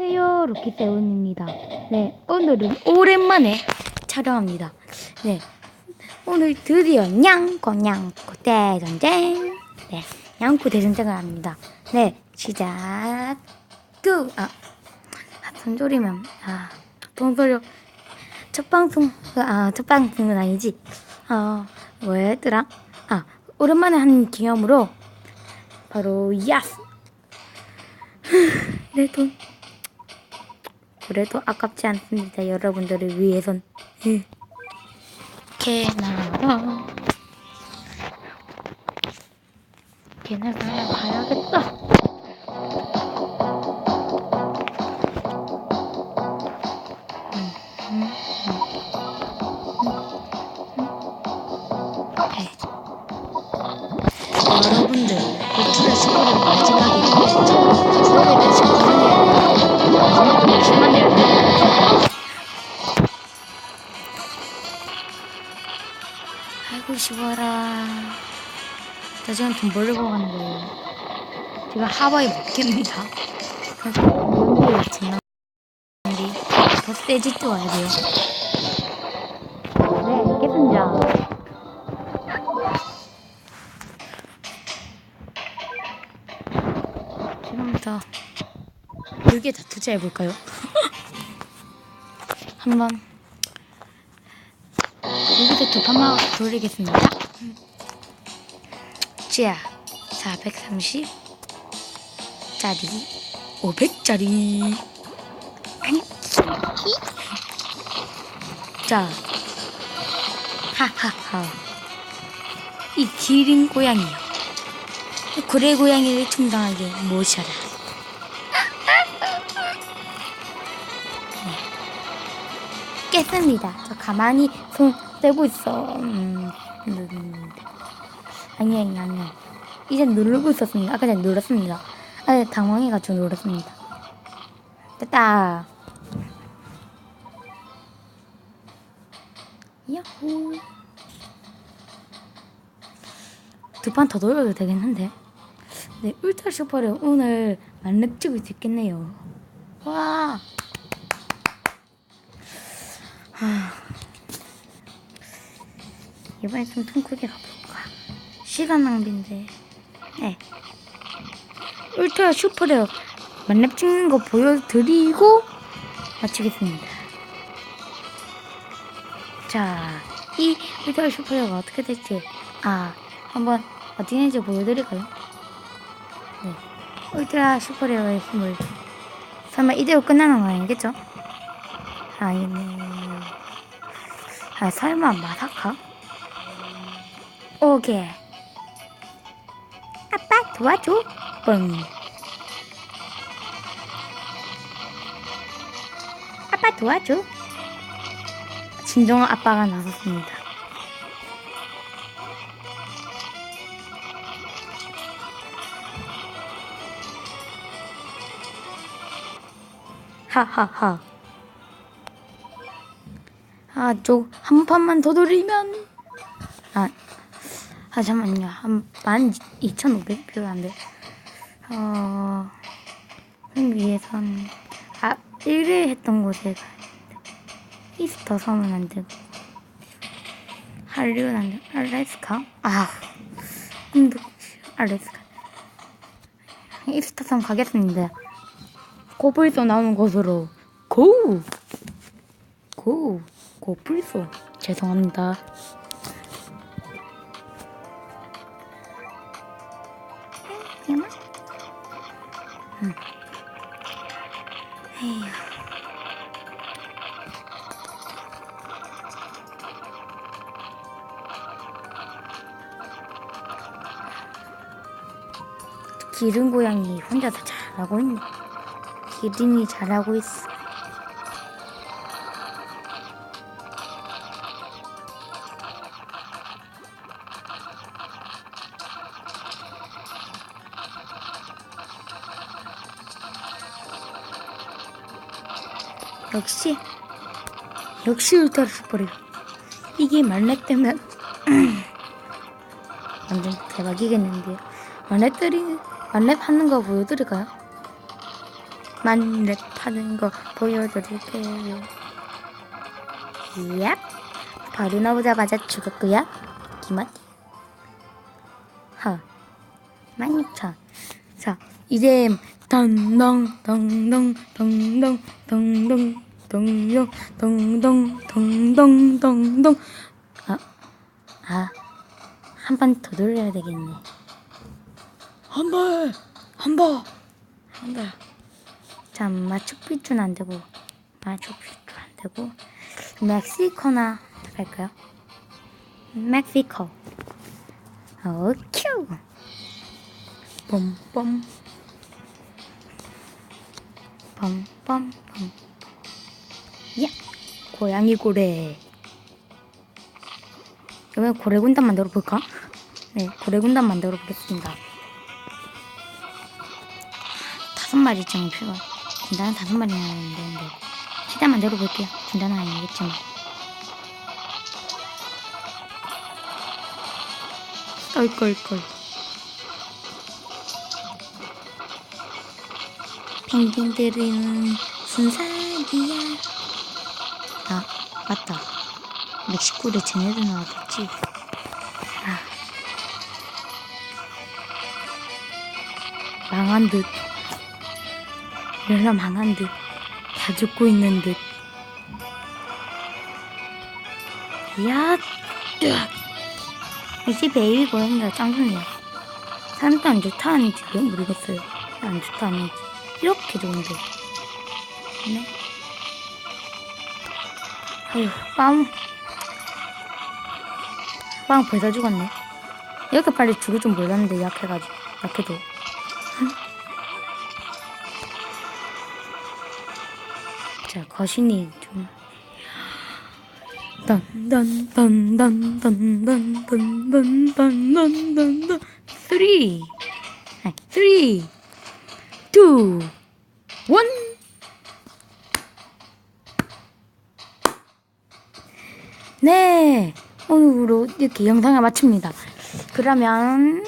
안녕하세요. 로키세븐입니다. 네, 오늘은 오랜만에 촬영합니다. 네, 오늘 드디어 냥코 냥코 대전쟁. 네, 냥코 대전쟁을 합니다. 네, 시작. 그, 아, 아, 아, 손소리. 첫 방송, 아, 첫 방송은 아니지. 어, 뭐였더라? 아, 오랜만에 한 기념으로, 바로, 야스! 내 돈. 그래도 아깝지 않습니다. 여러분들을 위해선. 예. 개나라. 개나라 가야겠다. 쉬워라. 저 지금 돈 벌려고 가는데 제가 하와이 못 깹니다. 그래서 연구를 지나 더 세지 또 와야 돼요. 네, 깼습니다. 지금부터 여기에 다 투자해 볼까요? 한번 여기서 두 판만 돌리겠습니다. 자, 430 짜리, 500 짜리. 아니, 자, 하하하. 이 기린 고양이요. 고래 고양이를 충당하게 모셔라. 네. 깼습니다. 저 가만히 손 떼고 있어. 음, 음. 아니, 아니, 아니. 이제 누르고 있었습니다. 아까 전에 눌렀습니다. 아, 당황해가지고 눌렀습니다. 됐다. 야호. 두 판 더 돌려도 되겠는데? 네, 울트라 슈퍼를 오늘 만렙 찍을 수 있겠네요. 와. 하... 이번엔 좀통 크게 가볼까? 시간 낭비인데. 네. 울트라 슈퍼를 만렙 찍는 거 보여드리고 마치겠습니다. 자, 이 울트라 슈퍼가 어떻게 될지, 아, 한번 어디 있는지 보여드릴까요? 네. 울트라 슈퍼레어의 힘을. 설마 이대로 끝나는 거 아니겠죠? 아니네. 아, 설마 마사카? 오게. 아빠 도와줘. 뻥. 아빠 도와줘. 진정한 아빠가 나섰습니다. 하하하. 아, 저 한 판만 더 돌리면 아, 아 잠만요. 한만 이천 오백 표안 돼. 어, 그 위에선 아 1회 했던 곳에. 이스터 섬은 안 되고 할리우드 안 돼. 알래스카? 아, 인도 알래스카. 이스터 섬 가겠습니다. 고불소 나오는 곳으로 고! 고! 고불소 죄송합니다 음. 에휴. 기른 고양이 혼자서 잘하고 있네 기린이 잘하고 있어. 역시 역시 울트라 슈퍼레 이게 말렙 때면 완전 대박이겠는데요. 말렙 때리 말렙 하는 거 보여드릴까요? 만렙 파는 거 보여드릴게요. 얍! 바로 나오자마자 죽었고요. 기맛. 하. 16,000. 자, 이제 덩덩 덩덩 덩덩 덩덩 덩덩 덩덩 덩덩 덩덩 아, 아, 한 번 더 돌려야 되겠네. 한 번, 한 번, 한 번. 자, 마추픽추는 안 되고, 마추픽추 안 되고, 멕시코나 갈까요? 멕시코. 오, 큐! 뽐뽐. 빰빰빰. 야! 고양이 고래. 그러면 고래 군단 만들어 볼까? 네, 고래 군단 만들어 보겠습니다. 다섯 마리 정도 필요. 군단은 다섯 마리나 되는데 최대한 만들어 볼게요. 군단은 아니겠지만. 껄껄껄. 펭귄들은 순삭이야. 아, 맞다. 멕시코를 쟤네들 나왔겠지. 아. 망한 듯. 열라 망한 듯. 다 죽고 있는 듯. 야. 역시 베이비 고양이가 짱 좋네요. 사람도 안 좋다 아닌지 모르겠어요. 안 좋다 아닌지. 이렇게 좋은데. 네. 아휴, 빵. 빵 벌써 죽었네. 이렇게 빨리 죽을 줄 몰랐는데, 약해가지고. 약해도. 자, 거신이 좀. 딴딴딴딴딴딴딴딴딴딴딴 쓰리 쓰리 투 원. 네, 오늘로 이렇게 영상을 마칩니다. 그러면